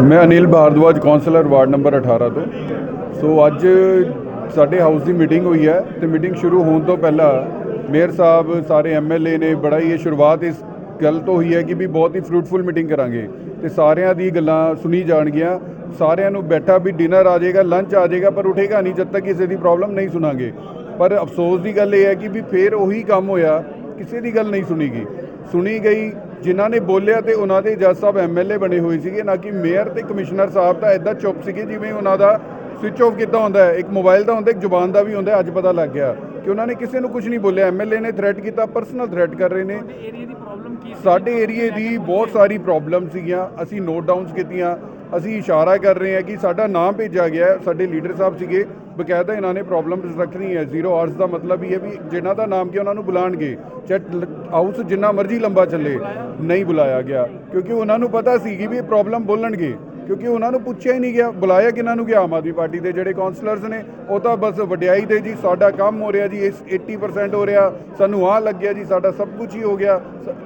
ਮੈਂ Anil Bhardwaj councillor ward number 18 ਤੋਂ। ਸੋ ਅੱਜ ਸਾਡੇ ਹਾਊਸ ਦੀ ਮੀਟਿੰਗ ਹੋਈ ਹੈ ਤੇ ਮੀਟਿੰਗ ਸ਼ੁਰੂ ਹੋਣ ਤੋਂ ਪਹਿਲਾਂ ਮੇਅਰ ਸਾਹਿਬ, ਸਾਰੇ ਐਮਐਲਏ ਨੇ ਬੜਾ ਹੀ ਇਹ ਸ਼ੁਰੂਆਤ ਇਸ ਗੱਲ ਤੋਂ ਹੋਈ ਹੈ ਕਿ ਵੀ ਬਹੁਤ ਹੀ ਫਰੂਟਫੁਲ ਮੀਟਿੰਗ ਕਰਾਂਗੇ। ਤੇ ਸਾਰਿਆਂ ਦੀ ਗੱਲਾਂ ਸੁਣੀ ਜਾਣਗੀਆਂ। ਸਾਰਿਆਂ ਨੂੰ ਬੈਠਾ ਵੀ ਡਿਨਰ ਆ ਜਾਏਗਾ ਲੰਚ ਆ ਜਾਏਗਾ, ਪਰ ਉਠੇਗਾ ਨਹੀਂ ਜਦ ਤੱਕ ਕਿਸੇ ਦੀ ਪ੍ਰੋਬਲਮ ਨਹੀਂ ਸੁਣਾਂਗੇ। ਪਰ ਅਫਸੋਸ ਦੀ ਗੱਲ ਇਹ ਹੈ ਕਿ ਵੀ ਫੇਰ ਉਹੀ ਕੰਮ ਹੋਇਆ, ਕਿਸੇ ਦੀ ਗੱਲ ਨਹੀਂ ਸੁਣੀ ਗਈ। ਸੁਣੀ ਗਈ ਜਿਨ੍ਹਾਂ ਨੇ ਬੋਲਿਆ ਤੇ ਉਹਨਾਂ ਦੇ ਜੱਜ ਸਾਹਿਬ ਐਮਐਲਏ ਬਣੇ ਹੋਏ ਸੀਗੇ ਨਾ ਕਿ ਮੇਅਰ ਤੇ ਕਮਿਸ਼ਨਰ ਸਾਹਿਬ ਤਾਂ ਐਦਾਂ ਚੁੱਪ ਸੀਗੇ ਜਿਵੇਂ ਉਹਨਾਂ ਦਾ ਸਵਿਚ ਆਫ ਕੀਤਾ ਹੁੰਦਾ ਹੈ। ਇੱਕ ਮੋਬਾਈਲ ਦਾ ਹੁੰਦਾ ਇੱਕ ਜ਼ੁਬਾਨ ਦਾ ਵੀ ਹੁੰਦਾ ਅੱਜ ਪਤਾ ਲੱਗ ਗਿਆ ਕਿ ਉਹਨਾਂ ਨੇ ਕਿਸੇ ਨੂੰ ਕੁਝ ਨਹੀਂ ਬੋਲਿਆ। ਐਮਐਲਏ ਨੇ ਥ੍ਰੈਟ ਕੀਤਾ ਪਰਸਨਲ ਥ੍ਰੈਟ ਕਰ ਰਹੇ ਨੇ। ਏਰੀਆ ਦੀ ਪ੍ਰੋਬਲਮ ਕੀ ਸੀ? ਸਾਡੇ ਏਰੀਏ ਦੀ ਬਹੁਤ ਸਾਰੀ ਪ੍ਰੋਬਲਮ ਸੀਗੀਆਂ। ਅਸੀਂ ਨੋਟ ਡਾਊਨਸ ਕੀਤੀਆਂ। ਅਸੀਂ ਇਸ਼ਾਰਾ ਕਰ ਰਹੇ ਹਾਂ ਕਿ ਸਾਡਾ ਨਾਮ ਭੇਜਿਆ ਗਿਆ। ਸਾਡੇ ਲੀਡਰ ਸਾਹਿਬ ਸੀਗੇ। ਬਕਾਇਦਾ ਇਹਨਾਂ ਨੇ ਪ੍ਰੋਬਲਮਸ ਰੱਖਣੀ ਹੈ ਜ਼ੀਰੋ ਆਰਸ ਦਾ ਮਤਲਬ ਇਹ ਹੈ ਵੀ ਜਿਨ੍ਹਾਂ ਦਾ ਨਾਮ ਕੀ ਉਹਨਾਂ ਨੂੰ ਬੁਲਾਣਗੇ ਚਾਹੇ ਹਾਊਸ ਜਿੰਨਾ ਮਰਜ਼ੀ ਲੰਬਾ ਚੱਲੇ, ਨਹੀਂ ਬੁਲਾਇਆ ਗਿਆ। ਕਿਉਂਕਿ ਉਹਨਾਂ ਨੂੰ ਪਤਾ ਸੀ ਕਿ ਵੀ ਇਹ ਪ੍ਰੋਬਲਮ ਬੋਲਣਗੇ। ਕਿਉਂਕਿ ਉਹਨਾਂ ਨੂੰ ਪੁੱਛਿਆ ਹੀ ਨਹੀਂ ਗਿਆ, ਬੁਲਾਇਆ ਕਿਹਨਾਂ ਨੂੰ ਗਿਆ, ਆਮ ਆਦਮੀ ਪਾਰਟੀ ਦੇ ਜਿਹੜੇ ਕਾਉਂਸਲਰਸ ਨੇ, ਉਹ ਤਾਂ ਬਸ ਵਡਿਆਈ ਦੇ ਜੀ, ਸਾਡਾ ਕੰਮ ਹੋ ਰਿਹਾ ਜੀ, ਇਸ 80% ਹੋ ਰਿਹਾ, ਸਾਨੂੰ ਆਹ ਲੱਗਿਆ ਜੀ, ਸਾਡਾ ਸਭ ਕੁਝ ਹੀ ਹੋ ਗਿਆ।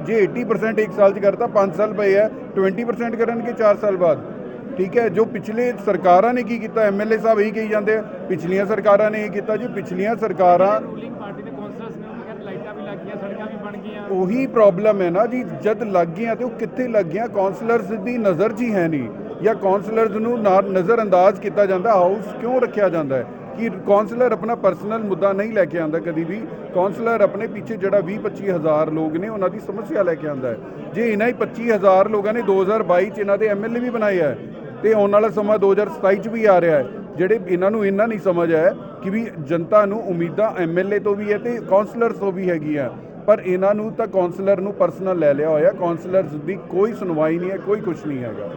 ਜੇ 80% ਇੱਕ ਸਾਲ 'ਚ ਕਰਤਾ 5 ਸਾਲ ਪਏ ਹੈ 20% ਕਰਨਗੇ 4 ਸਾਲ ਬਾਅਦ। ਠੀਕ ਹੈ ਜੋ ਪਿਛਲੇ ਸਰਕਾਰਾਂ ਨੇ ਕੀ ਕੀਤਾ ਐਮਐਲਏ ਸਾਹਿਬ ਇਹੀ ਕਹੀ ਜਾਂਦੇ ਆ ਪਿਛਲੀਆਂ ਸਰਕਾਰਾਂ ਨੇ ਇਹ ਕੀਤਾ ਜੀ ਪਿਛਲੀਆਂ ਸਰਕਾਰਾਂ ਰੂਲਿੰਗ ਪਾਰਟੀ ਦੇ ਕੌਂਸਲਰਸ ਨੇ ਉਹਨਾਂ ਕਹਿੰਦੇ ਲਾਈਟਾਂ ਵੀ ਲੱਗ ਗਈਆਂ ਸੜਕਾਂ ਵੀ ਬਣ ਗਈਆਂ। ਉਹੀ ਪ੍ਰੋਬਲਮ ਹੈ ਨਾ ਜੀ ਜਦ ਲੱਗ ਗਈਆਂ ਤੇ ਉਹ ਕਿੱਥੇ ਲੱਗ ਗਈਆਂ ਕਾਉਂਸਲਰਸ ਦੀ ਨਜ਼ਰ 'ਚ ਹੀ ਨਹੀਂ ਜਾਂ ਕਾਉਂਸਲਰਸ ਨੂੰ ਨਜ਼ਰ ਅੰਦਾਜ਼ ਕੀਤਾ ਜਾਂਦਾ ਹਾਊਸ ਕਿਉਂ ਰੱਖਿਆ ਜਾਂਦਾ ਹੈ? ਕਿ ਕਾਉਂਸਲਰ ਆਪਣਾ ਪਰਸਨਲ ਮੁੱਦਾ ਨਹੀਂ ਲੈ ਕੇ ਆਂਦਾ ਕਦੀ ਵੀ ਕਾਉਂਸਲਰ ਆਪਣੇ ਪਿੱਛੇ ਜਿਹੜਾ 20 25 ਹਜ਼ਾਰ ਲੋਕ ਨੇ ਉਹਨਾਂ ਦੀ ਸਮੱਸਿਆ ਲੈ ਕੇ ਆਂਦਾ ਹੈ। ਜੇ ਇਹਨਾਂ ਹੀ 25 ਹਜ਼ਾਰ ਲੋਕਾਂ ਨੇ 2022 ਚ ਇਹਨਾਂ ਦੇ ਐਮਐਲਏ ਵੀ ਬਣਾਏ ਹੈ ਤੇ ਆਉਣ ਵਾਲਾ ਸਮਾਂ 2027 ਚ ਵੀ ਆ ਰਿਹਾ ਹੈ, ਜਿਹੜੇ ਇਹਨਾਂ ਨੂੰ ਇੰਨਾ ਨਹੀਂ ਸਮਝ ਆਇਆ ਕਿ ਵੀ ਜਨਤਾ ਨੂੰ ਉਮੀਦਾਂ ਐਮਐਲਏ ਤੋਂ ਵੀ ਹੈ ਤੇ ਕਾਉਂਸਲਰਸ ਤੋਂ ਵੀ ਹੈਗੀਆਂ। ਪਰ ਇਹਨਾਂ ਨੂੰ ਤਾਂ ਕਾਉਂਸਲਰ ਨੂੰ ਪਰਸਨਲ ਲੈ ਲਿਆ ਹੋਇਆ ਕਾਉਂਸਲਰਸ ਦੀ ਕੋਈ ਸੁਣਵਾਈ ਨਹੀਂ ਹੈ, ਕੋਈ ਕੁਝ ਨਹੀਂ ਹੈਗਾ।